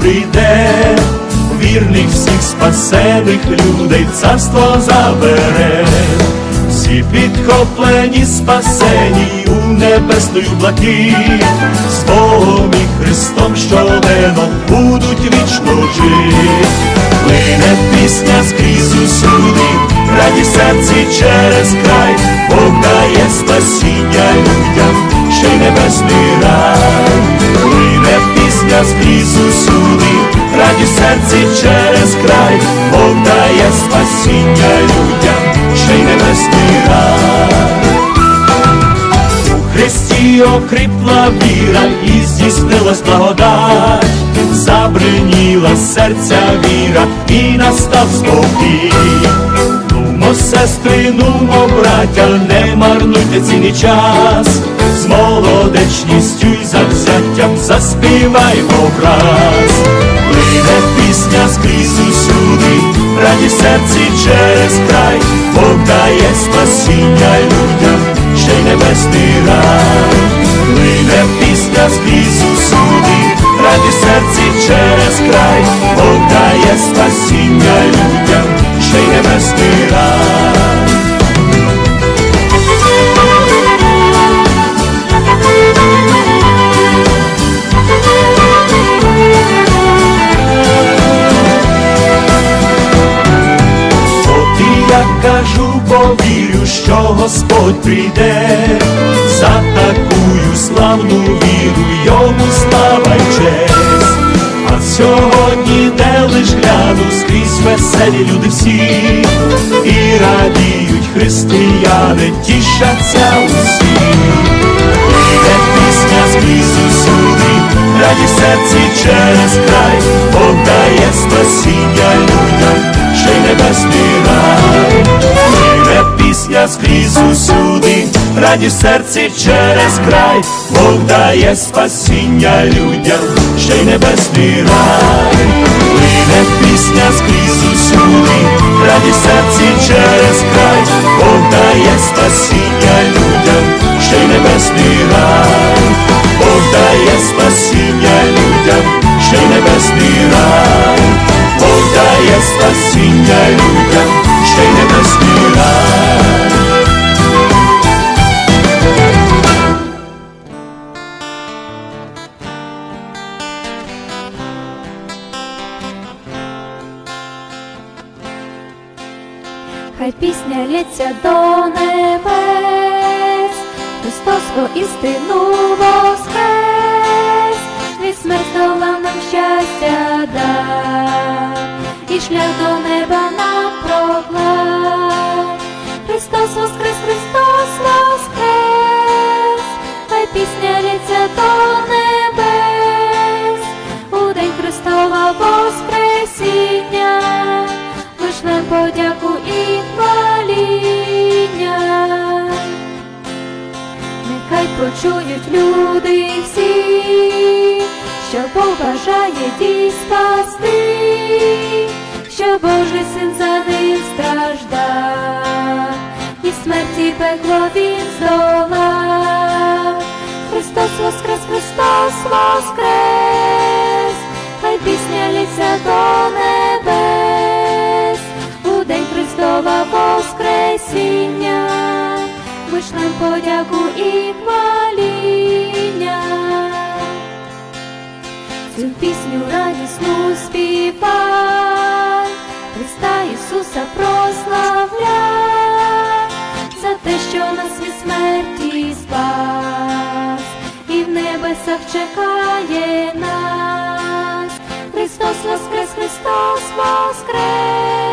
Прийде, вірних всіх спасених людей царство забере, всі підхоплені, спасені у небесну блакить, з Богом і Христом щоденно будуть вічно жити. Плине пісня скрізь усюди, раді серці через край, Бог дає спасіння людям, серці через край, Бог дає спасіння людям, ще й небесний рай. У Христі окріпла віра і здійснилась благодать, забриніла серця віра і настав спокій. Нумо, сестри, нумо, браття, не марнуйте цінний час, з молодечністю й завзяттям заспіваймо враз. Пісня скрізь усюди, раді серці через край, Бог дає спасіння людям, ще й небесний рай. Лине пісня скрізь усюди, раді серці через край, Бог дає спасіння людям, ще й небесний рай. Господь прийде, за такую славну віру йому слава й честь. А сьогодні, де лиш гляну, скрізь веселі люди всі, і радіють християни, тішаться усі. Іде пісня скрізь усюди, раді серці через край, Бог дає спасіння людям, ще й небесний рай. Пісня скрізь усюди, раді серці через край, Бог дає спасіння людям, ще й небесний рай. Плине пісня скрізь усюди, раді серці через край, Бог дає Хай пісня лється до небес, Христос істину воскрес, від смерть нам щастя дай, і шлях до неба почують люди всі, що Бог бажає дій спасти, що Божий син за них страждав, і смерті пекло він здолав. Христос воскрес, Христос воскрес, хай пісня лється до небес, у день Христова воскресіння, вишлем подяку і хваління. Цю пісню радісну співай, Христа Ісуса прославляй, за те, що нас від смерті спас, і в небесах чекає нас. Христос воскрес, Христос воскрес,